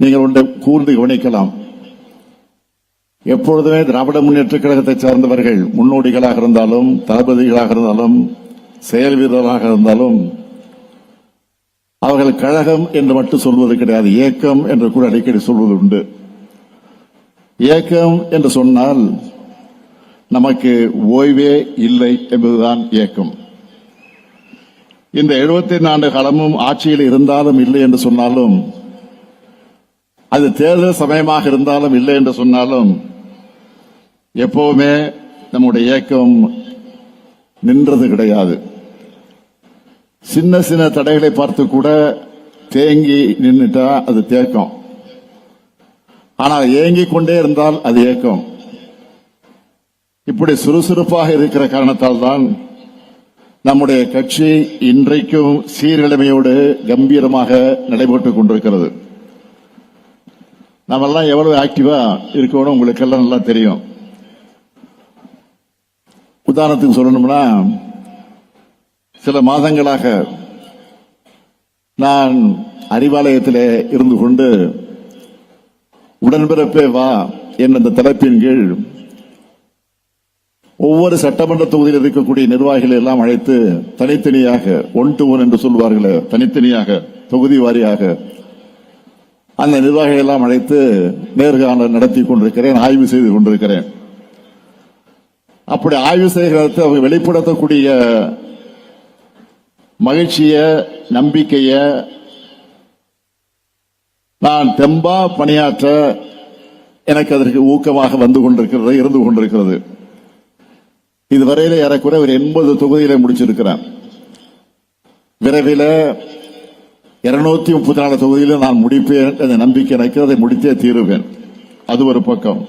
நீங்கள் ஒன்று கூர்ந்து கவனிக்கலாம். எப்பொழுதுமே திராவிட முன்னேற்ற கழகத்தை சார்ந்தவர்கள் முன்னோடிகளாக இருந்தாலும் தளபதிகளாக இருந்தாலும் செயல் வீரர்களாக இருந்தாலும் அவர்கள் கழகம் என்று மட்டும் சொல்வது கிடையாது இயக்கம் என்று கூட அடிக்கடி சொல்வது உண்டு. இயக்கம் என்று சொன்னால் நமக்கு ஓய்வே இல்லை என்பதுதான் இயக்கம். இந்த 75 ஆண்டு காலமும் ஆட்சியில் இருந்தாலும் இல்லை என்று சொன்னாலும் அது தேர்தல் சமயமாக இருந்தாலும் இல்லை என்று சொன்னாலும் எப்பவுமே நம்முடைய இயக்கம் நின்றது கிடையாது. சின்ன சின்ன தடைகளை பார்த்து கூட தேங்கி நின்றுட்டா அது தேக்கம். ஆனால் ஏங்கிக் கொண்டே இருந்தால் அது ஏக்கம். இப்படி சுறுசுறுப்பாக இருக்கிற காரணத்தால் தான் நம்முடைய கட்சி இன்றைக்கும் சீர்கிழமையோடு கம்பீரமாக நடைபெற்றுக் கொண்டிருக்கிறது. நாமெல்லாம் எவ்வளவு ஆக்டிவா இருக்கணும் உங்களுக்கு எல்லாம் நல்லா தெரியும். உதாரணத்துக்கு சொல்லணும்னா சில மாதங்களாக நான் அறிவாலயத்திலே இருந்து கொண்டு உடன்பிறப்பே வா என்ற அந்த தலைப்பின் கீழ் ஒவ்வொரு சட்டமன்ற தொகுதியில் இருக்கக்கூடிய நிர்வாகிகளை எல்லாம் அழைத்து தனித்தனியாக ஒன் டு ஒன் என்று சொல்வார்களே தனித்தனியாக தொகுதி வாரியாக அந்த நிர்வாகிகளை எல்லாம் அழைத்து நேர்காணல் நடத்தி கொண்டிருக்கிறேன் ஆய்வு செய்து கொண்டிருக்கிறேன். அப்படி ஆய்வு செய்கிறது அவங்க வெளிப்படுத்தக்கூடிய மகிழ்ச்சிய நம்பிக்கைய நான் தெம்பா பணியாற்ற எனக்கு அதற்கு ஊக்கமாக வந்து கொண்டிருக்கிறது இருந்து கொண்டிருக்கிறது. இதுவரையில ஏறக்குறைய ஒரு எண்பது தொகுதியில முடிச்சிருக்கிறேன். விரைவில் இருநூத்தி முப்பத்தி நாலு தொகுதியில நான் முடிப்பேன் என்ற நம்பிக்கை எனக்கு அதை முடித்தே தீருவேன். அது ஒரு பக்கம்.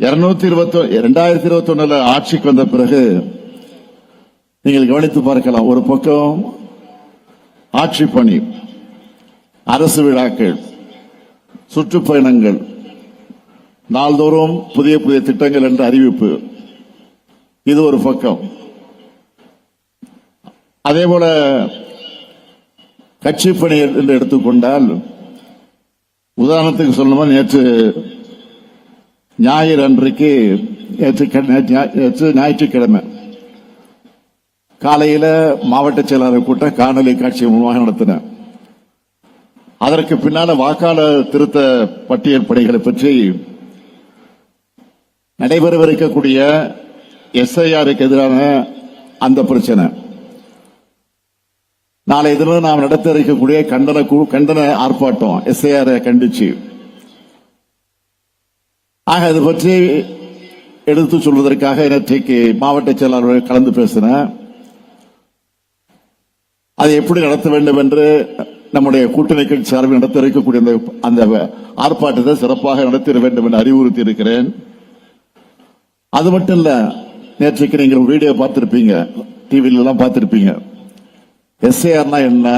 இருநூத்தி இருபத்தி இரண்டாயிரத்தி இருபத்தி ஒண்ணுல ஆட்சிக்கு வந்த பிறகு நீங்கள் கவனித்து பார்க்கலாம் ஒரு பக்கம் ஆட்சி பணி அரசு விழாக்கள் சுற்றுப்பயணங்கள் நாள்தோறும் புதிய புதிய திட்டங்கள் என்ற அறிவிப்பு. இது ஒரு பக்கம். அதே போல கட்சி பணி என்று எடுத்துக்கொண்டால் உதாரணத்துக்கு சொல்லணுமா நேற்று ஞாயிறு அன்றைக்கு நேற்று நேற்று ஞாயிற்றுக்கிழமை காலையில மாவட்ட செயலாளர் கூட்டம் காணொலி காட்சி மூலமாக நடத்தினேன். அதற்கு பின்னால வாக்காளர் திருத்த பட்டியல் பணிகளை பற்றி நடைபெறவிருக்கக்கூடிய எஸ்ஐஆருக்கு எதிரான அந்த பிரச்சனை. நாளை தினம் நாம் நடத்த இருக்கக்கூடிய கண்டன குழு கண்டன ஆர்ப்பாட்டம் எஸ்ஐஆர் கண்டிச்சு. ஆக அது பற்றி எடுத்து சொல்வதற்காக நேற்றைக்கு மாவட்ட செயலாளர்கள் கலந்து பேசின அதை எப்படி நடத்த வேண்டும் என்று நம்முடைய கூட்டணி கட்சி சார்பில் நடத்த இருக்கக்கூடிய அந்த அந்த ஆர்ப்பாட்டத்தை சிறப்பாக நடத்திட வேண்டும் என்று அறிவுறுத்தி இருக்கிறேன் அது மட்டும் இல்ல நேற்றைக்கு நீங்கள் வீடியோ பார்த்திருப்பீங்க டிவியில எல்லாம் பார்த்திருப்பீங்க. எஸ்ஏஆர்னா என்ன?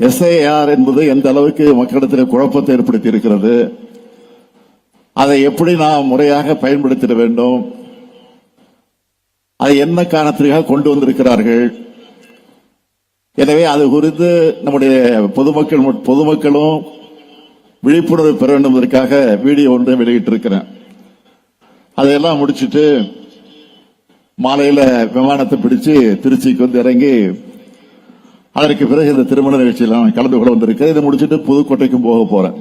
எஸ்ஐஆர் என்பது எந்த அளவுக்கு மக்களிடத்தில் குழப்பத்தை ஏற்படுத்தி இருக்கிறது அதை எப்படி நாம் முறையாக பயன்படுத்திட வேண்டும்? அதை என்ன காரணத்திற்காக கொண்டு வந்திருக்கிறார்கள்? எனவே அது குறித்து நம்முடைய பொதுமக்கள் பொதுமக்களும் விழிப்புணர்வு பெற வேண்டும் என்பதற்காக வீடியோ ஒன்றை வெளியிட்டிருக்கிறேன். அதையெல்லாம் முடிச்சுட்டு மாலையில் விமானத்தை பிடிச்சு திருச்சிக்கு வந்து இறங்கி அதற்கு பிறகு இந்த திருமண நிகழ்ச்சியில் நான் கலந்து கொள்ள வந்திருக்கிறேன். இதை முடிச்சிட்டு புதுக்கோட்டைக்கும் போக போறேன்.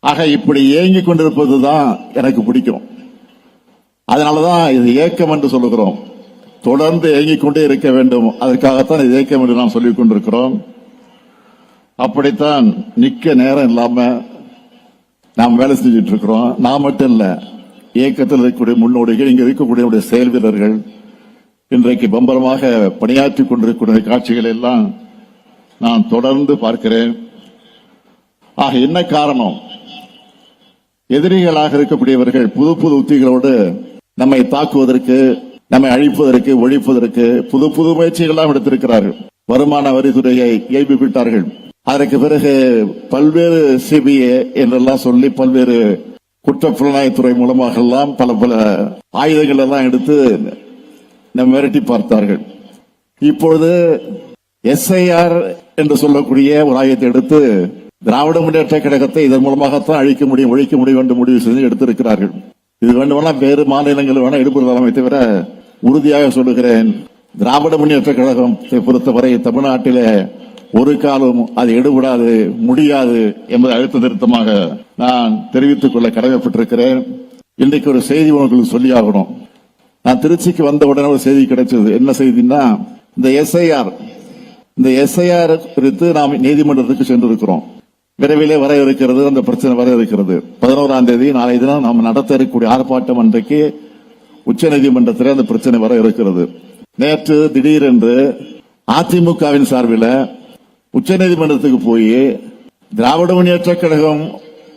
ஆக இப்படி ஏங்கி கொண்டிருப்பது தான் எனக்கு பிடிக்கும். அதனாலதான் இது ஏக்கம் என்று சொல்லுகிறோம். தொடர்ந்து ஏங்கிக் கொண்டே இருக்க வேண்டும். அதற்காகத்தான் இது ஏக்கம் என்று நாம் சொல்லிக் கொண்டிருக்கிறோம். அப்படித்தான் நிக்க நேரம் இல்லாம நாம் வேலை செஞ்சுட்டு இருக்கிறோம். நான் மட்டும் இல்ல இயக்கத்தில் இருக்கக்கூடிய முன்னோடிகள் இங்க இருக்கக்கூடிய செயல் வீரர்கள் இன்றைக்கு பம்பரமாக பணியாற்றிக் கொண்டிருக்கிற காட்சிகள் எல்லாம் நான் தொடர்ந்து பார்க்கிறேன். ஆக என்ன காரணம்? எதிரிகளாக இருக்கக்கூடியவர்கள் புது புது உத்திகளோடு நம்மை தாக்குவதற்கு நம்மை அழிப்பதற்கு ஒழிப்பதற்கு புது புது முயற்சிகள்லாம் எடுத்திருக்கிறார்கள். வருமான வரித்துறையை ஏய்ப்பு விட்டார்கள் அதற்கு பிறகு பல்வேறு சிபிஐ என்றெல்லாம் சொல்லி பல்வேறு குற்றப்புலனாய்த்துறை மூலமாக எல்லாம் பல பல ஆயுதங்கள் எல்லாம் எடுத்து மிரட்டி பார்த்தார்கள். இப்பொழுது எஸ்ஐஆர் என்று சொல்லக்கூடிய ஒரு ஆயத்தை எடுத்து திராவிட முன்னேற்ற கழகத்தை இதன் மூலமாகத்தான் அழிக்க முடியும் ஒழிக்க முடியும் என்று முடிவு செய்து எடுத்திருக்கிறார்கள். இது வேண்டுமானா வேறு மாநிலங்கள் வேணா எடுப்பதாமே தவிர உறுதியாக சொல்லுகிறேன் திராவிட முன்னேற்ற கழகத்தை பொறுத்தவரை தமிழ்நாட்டிலே ஒரு காலம் அது எடுபடாது முடியாது என்பதை அழுத்த திருத்தமாக நான் தெரிவித்துக் கொள்ள கடமைப்பட்டிருக்கிறேன். இன்றைக்கு ஒரு செய்தி உங்களுக்கு சொல்லியாகணும். நான் திருச்சிக்கு வந்த உடனே ஒரு செய்தி கிடைச்சது. என்ன செய்தின்னா இந்த எஸ்ஐஆர் இந்த எஸ்ஐஆர் குறித்து நாம் நீதிமன்றத்துக்கு சென்றிருக்கிறோம். விரைவிலே வர இருக்கிறது அந்த பிரச்சனை வர இருக்கிறது. பதினோராம் தேதி நாளைய தினம் நாம் நடத்த இருக்கக்கூடிய ஆர்ப்பாட்டம் அன்றைக்கு உச்ச நீதிமன்றத்தில் அந்த பிரச்சனை வர இருக்கிறது. நேற்று திடீரென்று அதிமுகவின் சார்பில் உச்ச நீதிமன்றத்துக்கு போய் திராவிட முன்னேற்ற கழகம்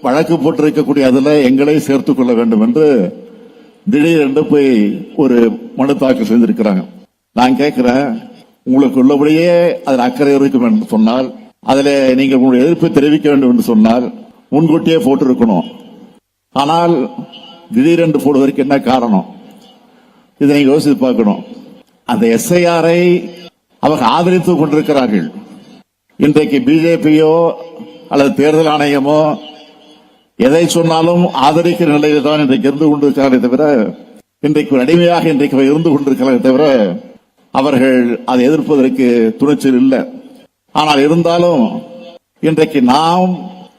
வழக்கு போட்டிருக்கக்கூடிய அதில் எங்களை சேர்த்துக் கொள்ள வேண்டும் என்று திடீரென்று போய் ஒரு மனு தாக்கல் செய்திருக்கிறாங்க. நான் கேட்கிறேன் உங்களுக்கு உள்ளபடியே அதில் அக்கறை இருக்கும் என்று சொன்னால் அதில் நீங்கள் உங்களுடைய எதிர்ப்பை தெரிவிக்க வேண்டும் என்று சொன்னால் முன்கூட்டியே போட்டிருக்கணும் ஆனால் திடீரென்று போடுவதற்கு என்ன காரணம்? இதை நீங்கள் யோசித்து பார்க்கணும். அந்த எஸ்ஐஆரை அவர்கள் ஆதரித்துக் கொண்டிருக்கிறார்கள். இன்றைக்கு பிஜேபியோ அல்லது தேர்தல் ஆணையமோ எதை சொன்னாலும் ஆதரிக்கிற நிலையில் தான் இன்றைக்கு இருந்து கொண்டிருக்கிறாரே தவிர இன்றைக்கு ஒரு அடிமையாக இன்றைக்கு இருந்து கொண்டிருக்கிறாரே தவிர அவர்கள் அதை எதிர்ப்பதற்கு துணிச்சல் இல்லை. ஆனால் இருந்தாலும் இன்றைக்கு நாம்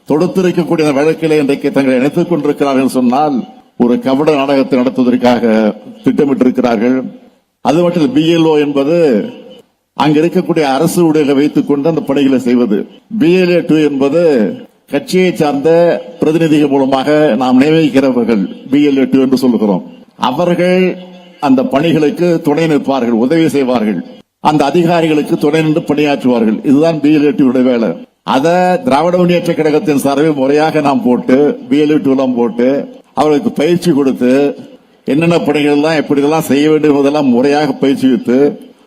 தொடுத்திருக்கக்கூடிய வழக்கிலே இன்றைக்கு தங்களை இணைத்துக் கொண்டிருக்கிறார்கள் சொன்னால் ஒரு கபட நாடகத்தை நடத்துவதற்காக திட்டமிட்டிருக்கிறார்கள். அது மட்டும் பிஎல்ஓ என்பது அங்க இருக்கக்கூடிய அரசு ஊழியர்களை வைத்துக் கொண்டு அந்த பணிகளை செய்வது. பிஎல்ஏ டூ என்பது கட்சியை சார்ந்த பிரதிநிதிகள் மூலமாக நாம் நியமிக்கிறவர்கள் பிஎல்ஏ எட்டு என்று சொல்லுகிறோம். அவர்கள் அந்த பணிகளுக்கு துணை நிற்பார்கள் உதவி செய்வார்கள். அந்த அதிகாரிகளுக்கு துணை நின்று பணியாற்றுவார்கள். இதுதான் பிஎல்ஏ டூ வேலை. அதை திராவிட முன்னேற்ற கழகத்தின் சார்பில் முறையாக நாம் போட்டு பிஎல்ஏ டூ எல்லாம் போட்டு அவர்களுக்கு பயிற்சி கொடுத்து என்னென்ன பணிகள் எல்லாம் எப்படி செய்ய வேண்டும் என்பதெல்லாம் முறையாக பயிற்சி பயிற்சிவித்து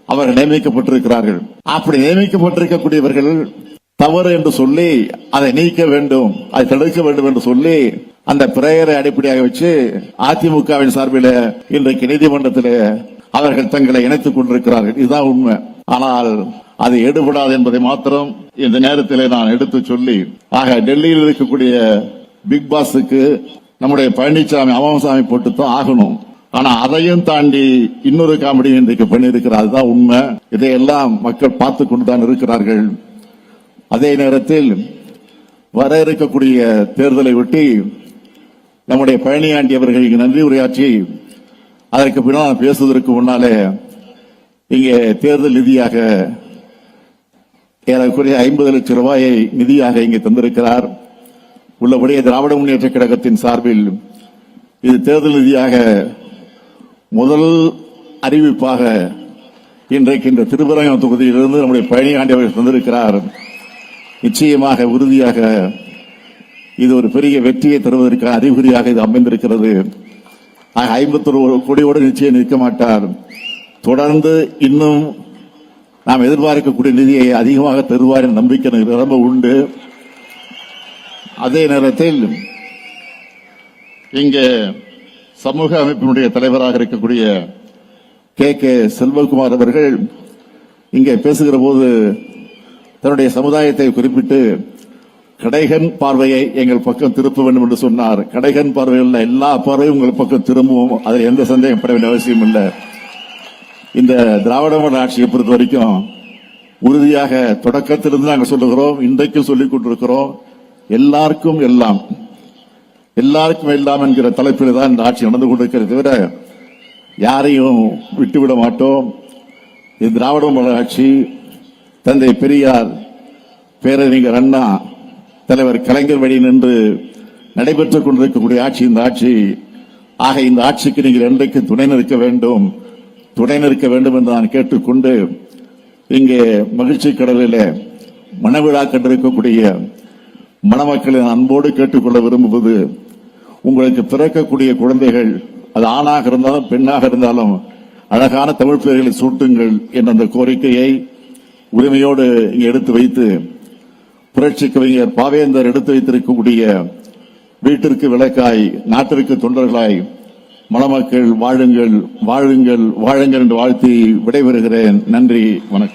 அவர்கள் நியமிக்கப்பட்டிருக்கிறார்கள். அப்படி நியமிக்கப்பட்டிருக்கக்கூடியவர்கள் தவறு என்று சொல்லி அதை நீக்க வேண்டும் அதை தடுக்க வேண்டும் என்று சொல்லி அந்த பிரேயரை அடிப்படையாக வச்சு அதிமுகவின் சார்பில் இன்றைக்கு நீதிமன்றத்தில் அவர்கள் தங்களை இணைத்துக் கொண்டிருக்கிறார்கள். இதுதான் உண்மை. ஆனால் அது எடுபடாது என்பதை மாத்திரம் இந்த நேரத்தில் நான் எடுத்து சொல்லி ஆக டெல்லியில் இருக்கக்கூடிய பிக் பாஸுக்கு நம்முடைய பழனிசாமி அமாமசாமி போட்டு தான் ஆகணும். ஆனா அதையும் தாண்டி இன்னொரு காமெடி இன்றைக்கு பண்ணியிருக்கிறார். அதுதான் உண்மை. இதையெல்லாம் மக்கள் பார்த்து கொண்டுதான் இருக்கிறார்கள். அதே நேரத்தில் வர இருக்கக்கூடிய தேர்தலை ஒட்டி நம்முடைய பழனியாண்டி அவர்கள் நன்றி உரையாற்றி அதற்கு பின்னால் பேசுவதற்கு முன்னாலே இங்கே தேர்தல் நிதியாக ஏறக்குறைய ஐம்பது லட்சம் ரூபாயை நிதியாக இங்கே தந்திருக்கிறார். உள்ளபடியே திராவிட முன்னேற்ற கழகத்தின் சார்பில் இது தேர்தல் நிதியாக முதல் அறிவிப்பாக இன்றைக்கு இந்த திருவரங்கம் தொகுதியிலிருந்து நம்முடைய பழனியாண்டி அவர்கள் தந்திருக்கிறார். நிச்சயமாக உறுதியாக இது ஒரு பெரிய வெற்றியை தருவதற்கான அறிகுறியாக இது அமைந்திருக்கிறது. ஐம்பத்தொரு கோடியோடு நிச்சயம் நிற்க மாட்டார். தொடர்ந்து இன்னும் நாம் எதிர்பார்க்கக்கூடிய நிதியை அதிகமாக தருவார் என்ற நம்பிக்கை எனக்கு ரொம்ப உண்டு. அதே நேரத்தில் இங்கே சமூக அமைப்பினுடைய தலைவராக இருக்கக்கூடிய கே கே செல்வகுமார் அவர்கள் இங்கே பேசுகிற போது தன்னுடைய சமுதாயத்தை குறிப்பிட்டு கடைகன் பார்வையை எங்கள் பக்கம் திருப்ப வேண்டும் என்று சொன்னார். கடைகன் பார்வையில் எல்லா பார்வையும் உங்கள் பக்கம் திரும்புவோம். அதில் எந்த சந்தேகம் பட வேண்டிய அவசியம் இல்லை. இந்த திராவிட மாடல் ஆட்சியை பொறுத்த வரைக்கும் உறுதியாக தொடக்கத்திலிருந்து நாங்கள் சொல்லுகிறோம். இன்றைக்கும் சொல்லிக் கொண்டிருக்கிறோம். எல்லாருக்கும் எல்லாம் எல்லாருக்கும் எல்லாம் என்கிற தலைப்பில் தான் இந்த ஆட்சி நடந்து கொண்டிருக்கிறது தவிர யாரையும் விட்டுவிட மாட்டோம். இது திராவிட மாடல் ஆட்சி தந்தை பெரியார் பேரறிஞர் அண்ணா தலைவர் கலைஞர் வழி நின்று நடைபெற்றுக் கொண்டிருக்கக்கூடிய ஆட்சி இந்த ஆட்சி. ஆக இந்த ஆட்சிக்கு நீங்கள் என்றைக்கு துணை நிற்க வேண்டும் துணை நிற்க வேண்டும் என்று நான் கேட்டுக்கொண்டு இங்கே மகிழ்ச்சி கடலில் மனவிழா கண்டிருக்கக்கூடிய மணமக்களின் அன்போடு கேட்டுக்கொள்ள விரும்புவது உங்களுக்கு பிறக்கக்கூடிய குழந்தைகள் அது ஆணாக இருந்தாலும் பெண்ணாக இருந்தாலும் அழகான தமிழ் பெயர்களை சூட்டுங்கள் என்ற அந்த கோரிக்கையை உரிமையோடு இங்கே எடுத்து வைத்து புரட்சி கவிஞர் பாவேந்தர் எடுத்து வைத்திருக்கக்கூடிய வீட்டிற்கு விளக்காய் நாட்டிற்கு தொண்டர்களாய் மணமக்கள் வாழுங்கள் வாழுங்கள் வாழுங்கள் என்று வாழ்த்தி விடைபெறுகிறேன். நன்றி வணக்கம்.